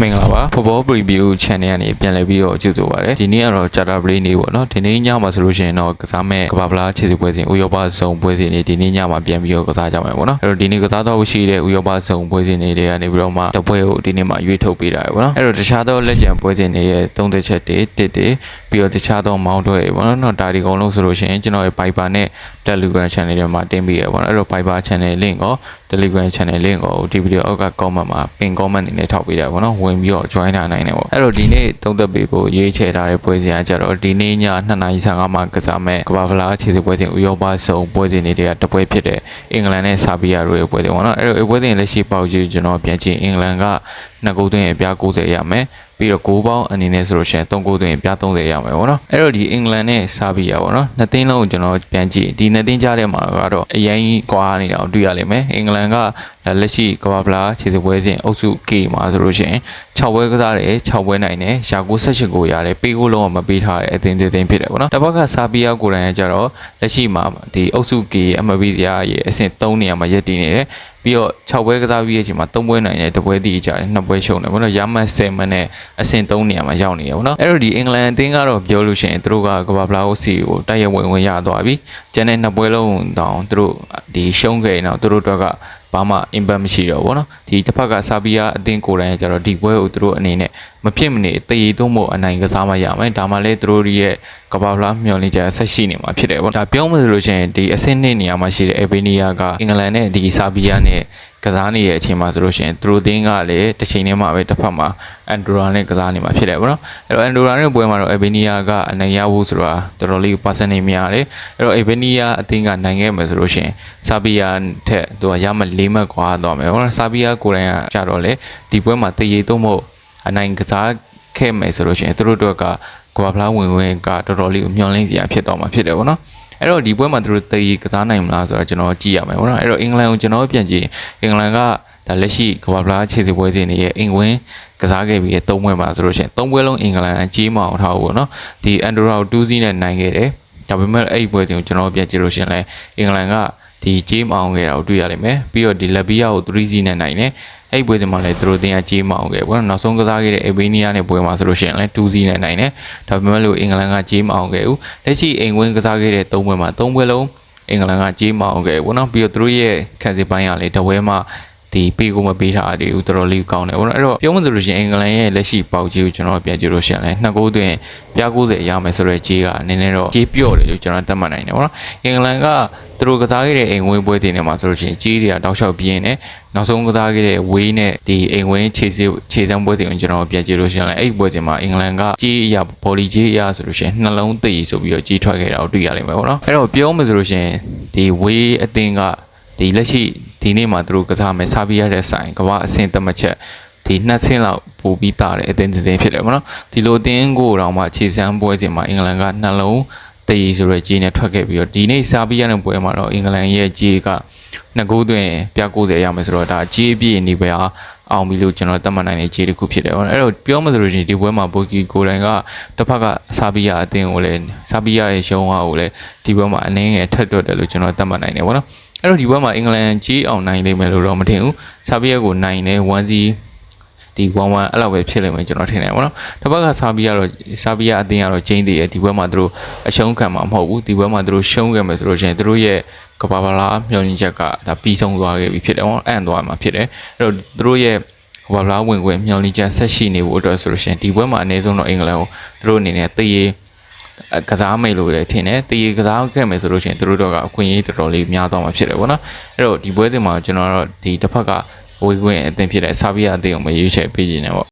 မင်္ဂလာပါ Football Preview Channel ကနေပြန်လည်ပြီးတော့ကြိုဆိုပါရစေဒီနေ့ကတော့ Charter Play နေ့ပေါ့နော်ဒီနေ့ညမှာဆိုလို့ရှိရင်တော့ကစားမဲ့ကဘာပလာခြေစစ်ပွဲစဉ်ဥရောပဇုံပွဲစဉ်တွေဒီနေ့ညမှာပြန်ပြီးတော့ကစားကြမှာပေါ့နော်အဲ့တော့ဒီနေ့ကစားတော့ရှိတဲ့ဥရောပဇုံပွဲစဉ်တွေကနေပြီးတော့မှတပွဲကိုဒီနေ့မှာရွေးထုတ်ပေးတာပေါ့နော်အဲ့တော့တခြားသောလက်ကျန်ပွဲစဉ်တွေရဲ့သုံးသက်ချက်တွေတစ်တွေပြီးတော့တခြားသောမောင်းတွေပေါ့နော်နော်ဒါဒီကုံလုံးဆိုလို့ရှိရင်ကျွန်တော်ရဲ့ Viber နဲ့ Telegram Channel တွေမှာတင်ပေးရပေါ့နော်အဲ့တော့ Viber Channel link ကို Telegram Channel link ကိုဒီဗီဒီယိုအောက်က comment မှာ pin comment အနေနဲ့ထောက်ပေးတာပေါ့နော်ဝင်ပြီးတော့ join ထားနိုင်တယ်ပေါ့အဲ့တော့ဒီနေ့သုံးသက်ပေးဖို့ရေးချယ်ထားတဲ့ပွဲစဉ်ကကြတော့ဒီနေ့ည2:55မှာကစားမဲ့ကဘာဖလားခြေစစ်ပွဲစဉ်ဥရောပစုံပွဲစဉ်တွေကတပွဲဖြစ်တဲ့အင်္ဂလန်နဲ့ဆာဘီယာတို့ရဲ့ပွဲစဉ်ပေါ့နော်အဲ့တော့ဒီပွဲစဉ်လက်ရှိပေါက်ကြီးကျွန်တော်ပြန်ကြည့်အင်္ဂလန်ကနှစ်ဂိုးသွင်းအပြား90ရမယ် ပြီးတော့6ပေါင်းအနေနဲ့ဆိုလို့ရှိရင်3ဂိုးသွင်းအပြား30ရမယ်ပေါ့နော်အဲ့တော့ဒီအင်္ဂလန်နဲ့ဆာဘီယာပေါ့နော်နှစ်သင်းလုံးကိုကျွန်တော်ပြန်ကြည့်ဒီနှစ်သင်းကြားထဲမှာကတော့အရင်ကွာနေတာကိုတွေ့ရလိမ့်မယ်အင်္ဂလန်ကလက်ရှိကဘာဖလားခြေစစ်ပွဲစဉ်အုပ်စု K မှာဆိုလို့ရှိရင်6ပွဲကစားတယ်6ပွဲနိုင်တယ်ရှာကို18ကိုရတယ်ပေးကိုလုံးဝမပေးထားတဲ့အသင်းသေးသင်းဖြစ်တယ်ပေါ့နော်တစ်ဘက်ကဆာဘီယာကိုယ်တိုင်ကကြတော့လက်ရှိမှာဒီအုပ်စု K အမဘီစရာရဲ့အဆင့်3နေရာမှာရပ်တည်နေတယ် ပြီးတော့6ပွဲကစားပြီးရဲ့အချိန်မှာ3ပွဲနိုင်တယ်တစ်ပွဲတည်ကြတယ်2ပွဲရှုံးတယ်ပေါ့နော်ရမတ်7မနဲ့အဆင့်3နေရာမှာရောက်နေရပေါ့နော်အဲ့တော့ဒီအင်္ဂလန်အသင်းကတော့ပြောလို့ရှိရင်သူတို့ကကဘာဖလားကိုစီကိုတိုက်ရဝင်ဝင်ရသွားပြီကျန်တဲ့2ပွဲလုံးတောင်သူတို့ဒီရှုံးခဲ့ရင်တော့သူတို့အတွက်က ဘာမှ impact မရှိတော့ဘူးเนาะဒီတစ်ဖက်ကဆာဘီယာအသင်းကိုယ်တိုင်ကကျတော့ဒီပွဲကိုသူတို့အနေနဲ့မဖြစ်မနေတည်ရည်သုံးဖို့အနိုင်ကစားမှရမယ်ဒါမှလည်းသူတို့ရဲ့ကဘာဖလားမျှော်လင့်ချက်ဆက်ရှိနေမှာဖြစ်တယ်ပေါ့ဒါပြောမှဆိုလို့ရှိရင်ဒီအဆင့်နှစ်နေရာမှာရှိတဲ့အေဘီနီယာကအင်္ဂလန်နဲ့ဒီဆာဘီယာနဲ့ ကစားနေတဲ့အချိန်မှာဆိုလို့ရှိရင်သူတို့တင်းကလည်းတစ်ချိန်တည်းမှာပဲတစ်ဖက်မှာအန်ဒိုရာနဲ့ကစားနေမှာဖြစ်တယ်ပေါ့နော်အဲ့တော့အန်ဒိုရာနဲ့ပွဲမှာတော့အေဘီနီယာကအနိုင်ရဖို့ဆိုတာတော်တော်လေးပါစနေများတယ်အဲ့တော့အေဘီနီယာအသင်းကနိုင်ခဲ့မယ်ဆိုလို့ရှိရင်ဆာဘီယာထက်သူကရမလေးမှတ်ကွာသွားမယ်ပေါ့နော်ဆာဘီယာကိုယ်တိုင်ကကြတော့လေဒီပွဲမှာတည်ရည်သုံးဖို့အနိုင်ကစားခဲ့မယ်ဆိုလို့ရှိရင်သူတို့တို့ကကွာဖလားဝင်ဝင်ကတော်တော်လေးကိုမျောလင်းစရာဖြစ်တော့မှာဖြစ်တယ်ပေါ့နော် အဲ့တော့ဒီပွဲမှာသူတို့တည်ကစားနိုင်မလားဆိုတော့ကျွန်တော်ကြည့်ရမယ်ပေါ့နော်အဲ့တော့အင်္ဂလန်ကိုကျွန်တော်ပြန်ကြည့်အင်္ဂလန်ကဒါလက်ရှိကမ္ဘာဖလားခြေစစ်ပွဲစဉ်တွေရဲ့အင်ဝင်းကစားခဲ့ပြီးသုံးပွဲမှာဆိုလို့ရှိရင်သုံးပွဲလုံးအင်္ဂလန်အကြီးမအောင်ထားဘူးပေါ့နော်ဒီအန်ဒိုရာကို2-0နဲ့နိုင်ခဲ့တယ်ဒါပေမဲ့အဲ့ဒီပွဲစဉ်ကိုကျွန်တော်ပြန်ကြည့်လို့ရှိရင်လည်းအင်္ဂလန်ကဒီဂျေးမအောင်ခဲ့တာကိုတွေ့ရလိမ့်မယ်ပြီးတော့ဒီလက်ဘီယာကို3-0နဲ့နိုင်တယ် အဲ့ဒီပွဲစဉ်မှာလည်းသူတို့တင်ရဂျေးမအောင်ခဲ့ပေါ့နော်နောက်ဆုံးကစားခဲ့တဲ့အေဘေးနီးယားနဲ့ပွဲမှာဆိုလို့ရှိရင်လည်း2-0နဲ့နိုင်တယ်ဒါပေမဲ့လို့အင်္ဂလန်ကဂျေးမအောင်ခဲ့ဘူးလက်ရှိအိမ်ဝင်းကစားခဲ့တဲ့3ပွဲမှာ3ပွဲလုံးအင်္ဂလန်ကကြေးမအောင်ခဲ့ဘောနော်ပြီးတော့သူတို့ရဲ့ခံစစ်ပိုင်းကလေတဝဲမှာ ဒီပေးကိုမပေးထားသေးဘူးတော်တော်လေးကောင်းတယ်ဘောနော်အဲ့တော့ပြောမှဆိုလို့ရှိရင်အင်္ဂလန်ရဲ့လက်ရှိပေါက်ကြီးကိုကျွန်တော်ပြန်ကြည့်လို့ရှိရင်လည်းနှစ်ကိုးသွင်းပြား90ရမယ်ဆိုတော့ကြေးကနည်းနည်းတော့ကြေးပြော့တယ်လို့ကျွန်တော်တတ်မှတ်နိုင်တယ်ဘောနော်အင်္ဂလန်ကသူတို့ကစားခဲ့တဲ့အိမ်ဝင်းပွဲစဉ်တွေမှာဆိုလို့ရှိရင်ကြေးတွေကတောက်လျှောက်ပြင်းနေနောက်ဆုံးကစားခဲ့တဲ့ဝေးနဲ့ဒီအိမ်ဝင်းခြေစခြေစမ်းပွဲစဉ်ကိုကျွန်တော်ပြန်ကြည့်လို့ရှိရင်လည်းအဲ့ဒီပွဲစဉ်မှာအင်္ဂလန်ကကြေးအရာဘော်လီကြေးအရာဆိုလို့ရှိရင်နှလုံးသိဆိုပြီးတော့ကြေးထွက်ခဲ့တာကိုတွေ့ရလိမ့်မယ်ပေါ့နော်အဲ့တော့ပြောမှဆိုလို့ရှိရင်ဒီဝေးအသင်းကဒီလက်ရှိ ဒီနေ့မှာသူတို့ကစားမယ်စာပြရတဲ့ဆိုင်ကမ္ဘာအဆင့်သတ်မှတ်ချက်ဒီနှစ်ဆင်းလောက်ပို့ပြီးတာတဲ့အသင်းတစ်သင်းဖြစ်တယ်ပေါ့နော်ဒီလိုအသင်းကိုတော့မှခြေစမ်းပွဲစဉ်မှာအင်္ဂလန်ကနှလုံးတည်ဆိုတဲ့ကြီးနဲ့ထွက်ခဲ့ပြီးတော့ဒီနေ့စာပြရတဲ့ပွဲမှာတော့အင်္ဂလန်ရဲ့ကြီးကနှစ်ဂိုးသွင်းပြ90ရမယ်ဆိုတော့ဒါကြီးပြည့်နေပဲအောင်ပြီလို့ကျွန်တော်သတ်မှတ်နိုင်တဲ့ခြေတစ်ခုဖြစ်တယ်ပေါ့နော်အဲ့တော့ပြောမှဆိုလို့ရှိရင်ဒီပွဲမှာဘိုကီကိုတိုင်ကတစ်ဖက်ကဆာဘီယာအသင်းကိုလည်းဆာဘီယာရဲ့ရှုံးဟာကိုလည်းဒီပွဲမှာအနည်းငယ်ထက်တွက်တယ်လို့ကျွန်တော်သတ်မှတ်နိုင်တယ်ပေါ့နော် အဲ့တော့ဒီပွဲမှာအင်္ဂလန်ကြီးအောင်နိုင်လိမ့်မယ်လို့တော့မထင်ဘူးဆာဘီယာကိုနိုင်တယ်1-0ဒီ1-1အဲ့လောက်ပဲဖြစ်လိမ့်မယ်ကျွန်တော်ထင်တယ်ပေါ့နော်တစ်ဖက်ကဆာဘီယာတော့ဆာဘီယာအသင်းကတော့ကျင်းသေးတယ်ဒီပွဲမှာသူတို့အရှုံးခံမှာမဟုတ်ဘူးဒီပွဲမှာသူတို့ရှုံးခဲ့မယ်ဆိုလို့ရှိရင်သူတို့ရဲ့ကဘာဘာလာမျော်လင့်ချက်ကဒါပြီးဆုံးသွားခဲ့ပြီဖြစ်တယ်ပေါ့အံ့သွားမှာဖြစ်တယ်အဲ့တော့သူတို့ရဲ့ဝါလာဝင်ဝင်မျော်လင့်ချက်ဆက်ရှိနေဖို့အတွက်ဆိုလို့ရှိရင်ဒီပွဲမှာအနည်းဆုံးတော့အင်္ဂလန်ကိုသူတို့အနေနဲ့တည်ရ ကစားမိတ်လို့လည်းထင်တယ်တည်ရကစားခဲ့မယ်ဆိုလို့ရှိရင်သူတို့တော့ကအခွင့်အရေးတော်တော်လေးများသွားမှာဖြစ်တယ်ပေါ့နော်အဲ့တော့ဒီပွဲစဉ်မှာကျွန်တော်တို့ဒီတစ်ဖက်ကဝေးခွင့်အသင်ဖြစ်တဲ့ဆာဘီယာအသင်းကိုမရွေးချယ်ပေးခြင်းနဲ့ပေါ့